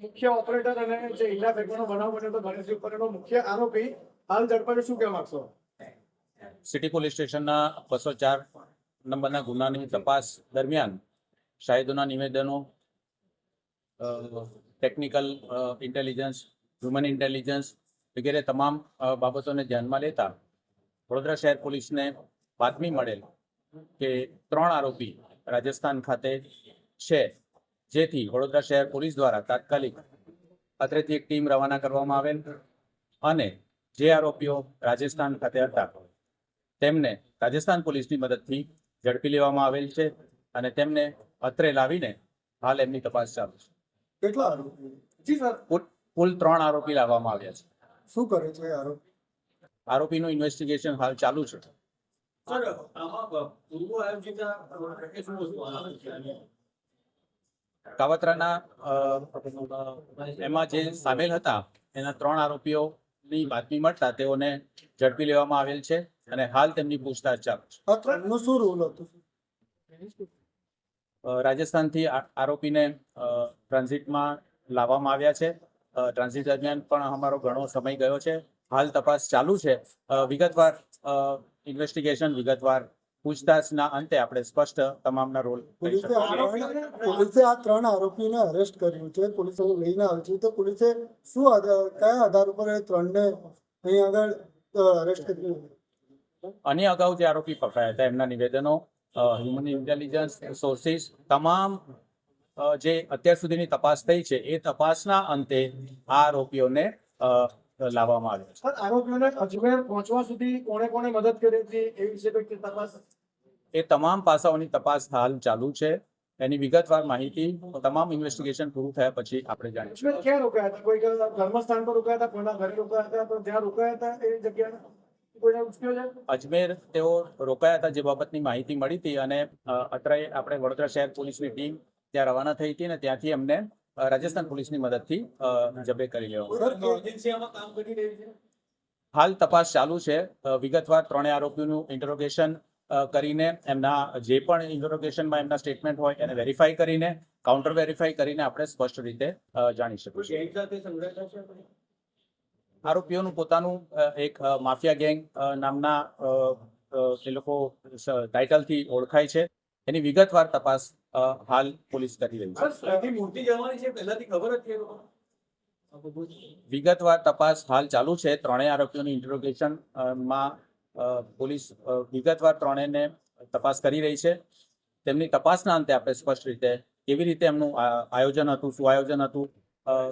મુખ્ય ઓપરેટર અને જે ઈંડા ફેંકવાનો બનાવ બન્યો હતો ગણેશજી ઉપરનો મુખ્ય આરોપી હાલ ઝડપાયો. શું કહેવા માંગશો? સિટી પોલીસ સ્ટેશનના બસો ચાર નંબરના ગુનાની તપાસ દરમિયાન શાહિદોના નિવેદનો ટેકનિકલ ઇન્ટેલિજન્સ હ્યુમન ઇન્ટેલિજન્સ વગેરે તમામ બાબતોને ધ્યાનમાં લેતા વડોદરા શહેર પોલીસને બાતમી મળેલ કે ત્રણ આરોપી રાજસ્થાન ખાતે છે. જેથી વડોદરા શહેર પોલીસ દ્વારા તાત્કાલિક અત્રેથી એક ટીમ રવાના કરવામાં આવેલ અને જે આરોપીઓ રાજસ્થાન ખાતે હતા તેમને રાજસ્થાન પોલીસની મદદથી ઝડપી લેવામાં આવેલ છે અને તેમને અત્રે લાવીને હાલ એમની તપાસ ચાલુ છે. કેટલા આરોપી? કુલ કુલ ત્રણ આરોપી લાવવામાં આવ્યા છે. શું કરે છે આરોપી? આરોપીનું ઇન્વેસ્ટિગેશન હાલ ચાલુ છે. સર આમાં પૂર્વ આયોજિત એ શું વસ્તુ કાવતરાના એમાં જે સામેલ હતા એના ત્રણ આરોપીઓની બાતમી મળતા તેઓને ઝડપી લેવામાં આવેલ છે અને હાલ તેમની પૂછતાછ ચાલુ છે. શું રોલ હતો? રાજસ્થાનથી આરોપીને ટ્રાન્ઝિટમાં લાવવામાં આવ્યા છે. ટ્રાન્ઝિટ દરમિયાન પણ અમારો ઘણો સમય ગયો છે. હાલ તપાસ ચાલુ છે. વિગતવાર ઇન્વેસ્ટિગેશન વિગતવાર પૂછતાછના અંતે આપણે સ્પષ્ટ તમામના રોલ પોલીસે આ ત્રણ આરોપીને અરેસ્ટ કર્યું છે. પોલીસે લઈને આવી છે. તો પોલીસે શું આધાર કયા આધાર ઉપર એ ત્રણને અહીં આગળ અરેસ્ટ કર્યું અને અગાઉ જે આરોપી પકડાયા હતા એમના નિવેદનો હ્યુમન ઇન્ટેલિજન્સ સોર્સિસ તમામ જે અત્યાર સુધીની તપાસ થઈ છે એ તપાસના અંતે આ આરોપીઓને લાવવામાં આવ્યો છે. આરોપીઓને અજમેર પહોંચવા સુધી કોણે કોણે મદદ કરી હતી એ વિશે કોઈ તપાસ? એ તમામ પાસાઓની તપાસ હાલ ચાલુ છે. એની વિગતવાર માહિતી તમામ ઇન્વેસ્ટિગેશન પૂરું થયા પછી આપણે જાણીશું ક્યાં રોકાયા હતા? કોઈ ધર્મસ્થાન પર રોકાયા હતા? કોઈના ઘરે રોકાયા હતા? તો જ્યાં રોકાયા હતા એ જગ્યા અજમેર તેઓ રોકાયા હતા જે બાબતની માહિતી મળી હતી અને અત્રે આપણે વડોદરા શહેર પોલીસની ટીમ ત્યાં રવાના થઈ હતી અને ત્યાંથી અમને રાજસ્થાન પોલીસની મદદથી જબે કરી લેવામાં હાલ તપાસ ચાલુ છે. વિગતવાર ત્રણેય આરોપીનું ઇન્ટરોગેશન કરીને એમના જે પણ ઇન્ટરોગેશનમાં એમના સ્ટેટમેન્ટ હોય એને વેરીફાઈ કરીને કાઉન્ટર વેરીફાઈ કરીને આપણે સ્પષ્ટ રીતે જાણી શકીશું આરોપીઓનું પોતાનું એક માફિયા ગેંગ નામના એ લોકો ટાઇટલથી ઓળખાય છે. એની વિગતવાર તપાસ હાલ પોલીસ કરી રહી છે? વિગતવાર તપાસ હાલ ચાલુ છે. ત્રણેય આરોપીઓની ઇન્ટરોગેશનમાં પોલીસ વિગતવાર ત્રણેયને તપાસ કરી રહી છે. તેમની તપાસના અંતે આપણે સ્પષ્ટ રીતે કેવી રીતે એમનું આયોજન હતું શું આયોજન હતું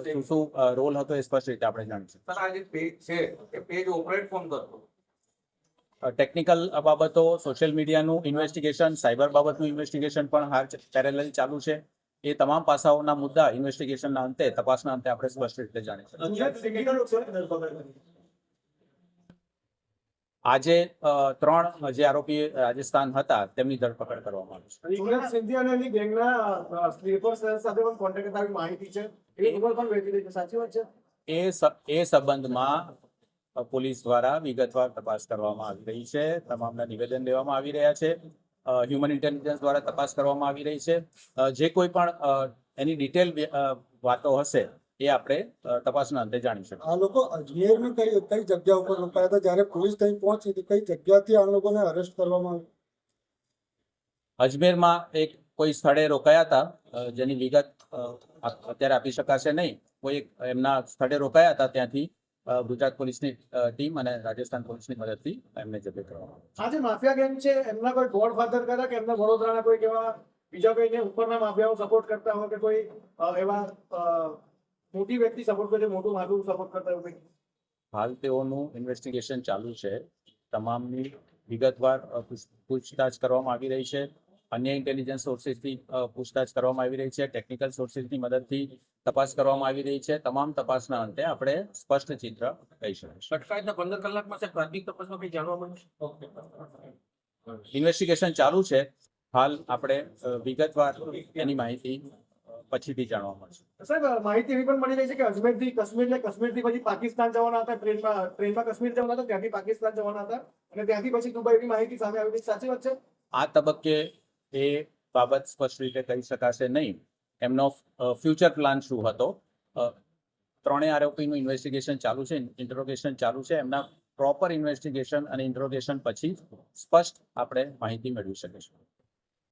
શું શું રોલ હતો એ સ્પષ્ટ રીતે આપણે જાણીશું. સર આ જે પેજ છે એ પેજ ઓપરેટ કોણ કરતો? ટેકનિકલ બાબતો સોશિયલ મીડિયાનું ઇન્વેસ્ટિગેશન સાયબર બાબતનું ઇન્વેસ્ટિગેશન પણ હાલ પેરેલલ ચાલુ છે. એ તમામ પાસાઓના મુદ્દા ઇન્વેસ્ટિગેશનના અંતે તપાસના અંતે આપણે સ્પષ્ટ રીતે જાણીશું. આજે ત્રણ જે આરોપી રાજસ્થાન હતા તેમની ધરપકડ કરવામાં આવી છે. સિંધી અને એની ગેંગના સ્લીપર સેલ સાથે પણ કોન્ટેક્ટ માહિતી છે. એ પણ વેચી રહી છે સાચી વાત છે? એ એ સંબંધમાં પોલીસ દ્વારા વિગતવાર તપાસ કરવામાં આવી રહી છે. તમામના નિવેદન લેવામાં આવી રહ્યા છે. હ્યુમન ઇન્ટેલિજન્સ દ્વારા તપાસ કરવામાં આવી રહી છે. જે કોઈ પણ એની ડિટેલ વાતો હશે એ આપણે તપાસના અંતે જાણી શકીએ. આ લોકો અજમેરની કઈ કઈ જગ્યા ઉપર રોકાયા હતા? જ્યારે પોલીસ ત્યાં પહોંચી હતી કઈ જગ્યાથી આ લોકોને અરેસ્ટ કરવામાં આવ્યું? અજમેરમાં એક કોઈ સ્થળે રોકાયા હતા જેની વિગત અત્યારે આપી શકાશે નહીં. કોઈ એક એમના સ્થળે રોકાયા હતા ત્યાંથી. ગુજરાત પોલીસની ટીમ અને રાજસ્થાન પોલીસની મદદથી એમને જબ્બે કરવામાં આવ્યા. આ માફિયા ગેંગ છે એમના કોઈ ગોડ ફાધર ખરા કે એમના વડોદરાના કોઈ કેવા બીજા કોઈને ઉપરના માફિયાઓ સપોર્ટ કરતા હોય કે કોઈ એવા મોટી વ્યક્તિ સપોર્ટ કરે મોટું માથું સપોર્ટ કરતા હોય હાલ તેઓનું ઇન્વેસ્ટિગેશન ચાલુ છે. તમામની વિગતવાર પૂછતાછ કરવામાં આવી રહી છે. અન્ય ઇન્ટેલિજન્સ સોર્સિસથી પૂછતાછ કરવામાં આવી રહી છે. ટેકનિકલ સોર્સિસની મદદથી તપાસ કરવામાં આવી રહી છે. તમામ તપાસના અંતે આપણે સ્પષ્ટ ચિત્ર કહી શકીશું અટકાયતના પંદર કલાકમાં સાહેબ પ્રાથમિક તપાસમાં કંઈ જાણવા મળ્યું ઇન્વેસ્ટિગેશન ચાલુ છે. હાલ આપણે વિગતવાર એની માહિતી પછીથી જાણવા મળશે. સાહેબ માહિતી એવી પણ મળી રહી છે કે અજમેરથી કાશ્મીર ને કાશ્મીરથી પછી પાકિસ્તાન જવાના હતા ટ્રેનમાં ટ્રેનમાં કાશ્મીર જવાના હતા ત્યાંથી પાકિસ્તાન જવાના હતા અને ત્યાંથી પછી દુબઈની માહિતી સામે આવી સાચી વાત છે? આ તબક્કે એ બાબત સ્પષ્ટ રીતે કહી શકાશે નહીં. એમનો ફ્યુચર પ્લાન શું હતો? ત્રણેય આરોપીનું ઇન્વેસ્ટિગેશન ચાલુ છે ઇન્ટરોગેશન ચાલુ છે. એમના પ્રોપર ઇન્વેસ્ટિગેશન અને ઇન્ટરોગેશન પછી સ્પષ્ટ આપણે માહિતી મેળવી શકીશું.